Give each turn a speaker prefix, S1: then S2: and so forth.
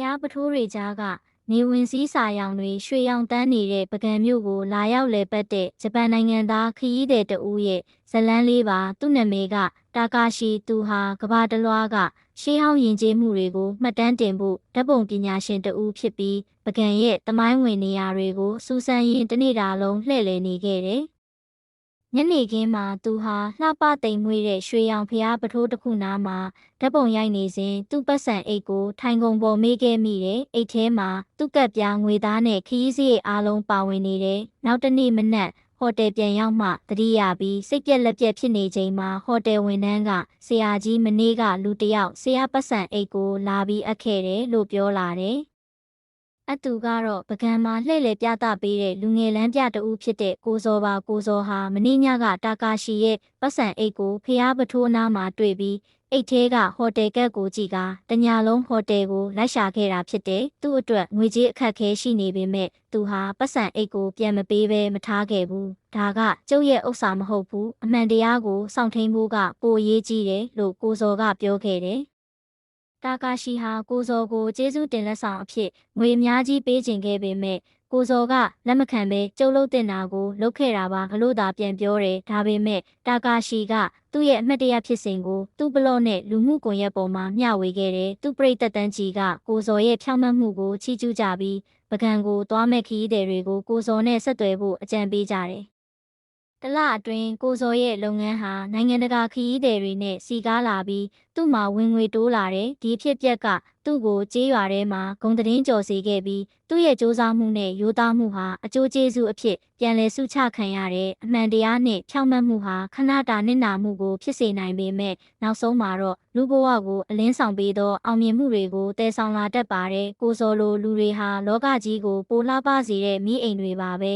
S1: ျားပထိုးတွေကြားကနေဝင်စည်းစာရောင်တွေရွှေရောင်တန်းနေတဲ့ပကံမြို့ကိုလာရောက်လည်ပတ်တဲ့ဂျပန်နိုင်ငံသားခရီးသည်တဦးရဲ့ဇတ်လန်းလေးပါသူ့နာမည်ကတာကာရှီသူဟာကဘာတလွားကရှေးဟောင်းယဉ်ကျေးမှုတွေကိုမှတ်တမ်းတင်ဖို့ဓာတ်ပုံပညာရှင်တဦးဖြစ်ပြီးပကံရဲ့တမိုင်းဝင်နေရာတွေကိုစူးစမ်းရင်းတစ်နေ့တာလုံးလှည့်လည်နေခဲ့တယ် ညနေခင်းမှာသူဟာလှပသိမ်မွေ့တဲ့ရွှေရောင်ဖျားပထိုးတစ်ခုနားမှာဓာတ်ပုံရိုက်နေစဉ်သူ့ပတ်စံအိတ်ကိုထိုင်ကုန်ပေါ်မေးခဲ့မိတယ်အိတ်ထဲမှာသူ့ကပ်ပြားငွေသားနဲ့ခရီးစရိတ်အားလုံးပါဝင်နေတယ်နောက်တစ်နေ့မနက်ဟိုတယ်ပြန်ရောက်မှတတိယပြီးစိတ်ပြက်လက်ပြက်ဖြစ်နေချိန်မှာဟိုတယ်ဝန်ထမ်းကဆရာကြီးမနေ့ကလူတစ်ယောက်ဆရာပတ်စံအိတ်ကိုလာပြီးအပ်ခဲ့တယ်လို့ပြောလာတယ် အတူကတော့ပကံမှာလှည့်လည်ပြသပေးတဲ့လူငယ်လန်းပြတဦးဖြစ်တဲ့ကိုဇော်ပါကိုဇော်ဟာမင်းညကတာကာရှိရဲ့ပတ်စံအိတ်ကိုဖျားပထိုးနားမှာတွေ့ပြီးအိတ်သေးကဟိုတယ်ကက်ကိုကြည့်ကတညာလုံးဟိုတယ်ကိုလိုက်ရှာခဲ့တာဖြစ်တယ်သူ့အတွက်ငွေကြေးအခက်ခဲရှိနေပေမဲ့သူဟာပတ်စံအိတ်ကိုပြန်မပေးဘဲမထားခဲ့ဘူးဒါကကျုပ်ရဲ့ဥစ္စာမဟုတ်ဘူးအမှန်တရားကိုစောင့်ထိန်ဖို့ကပိုအရေးကြီးတယ်လို့ကိုဇော်ကပြောခဲ့တယ် တာကာရှိဟာကိုဇော်ကိုကျေးဇူးတင်လက်ဆောင်အဖြစ်ငွေအများကြီးပေးခြင်းခဲ့ပေမဲ့ကိုဇော်ကလက်မခံဘဲကျုပ်လုတ်တင်တာကိုလုပ်ခဲ့တာပါဘလို့သာပြန်ပြောတယ်ဒါပေမဲ့တာကာရှိကသူ့ရဲ့အမှတ်တရဖြစ်စဉ်ကိုသူ့ဘလော့နဲ့လူမှုကွန်ရက်ပေါ်မှာမျှဝေခဲ့တယ်သူ့ပရိသတ်တန်းကြီးကကိုဇော်ရဲ့ဖြောင့်မတ်မှုကိုချီးကျူးကြပြီးပကံကိုသွားမဲ့ခရီးသည်တွေကိုကိုဇော်နဲ့ဆက်သွယ်ဖို့အကြံပေးကြတယ် တလအတွင်းကိုဇော်ရဲ့လုပ်ငန်းဟာနိုင်ငံတကာခရီးသည်တွေနဲ့စီကားလာပြီးသူ့မှာဝင်ငွေတိုးလာတယ်ဒီဖြစ်ပျက်ကသူ့ကိုကြေးရွာထဲမှာဂုံသတင်းကြော်စေခဲ့ပြီးသူ့ရဲ့စ조사မှုနဲ့ရိုးသားမှုဟာအကျိုးကျေးဇူးအဖြစ်ပြန်လည်ဆုချခံရတဲ့အမှန်တရားနဲ့ဖြောင့်မတ်မှုဟာခဏတာနစ်နာမှုကိုဖြစ်စေနိုင်ပေမဲ့နောက်ဆုံးမှာတော့လူဘဝကိုအလင်းဆောင်ပေးသောအောင်မြင်မှုတွေကိုတည်ဆောင်လာတတ်ပါတယ်ကိုစောလိုလူတွေဟာလောကကြီးကိုပိုလှပစေတဲ့မိအိမ်တွေပါပဲ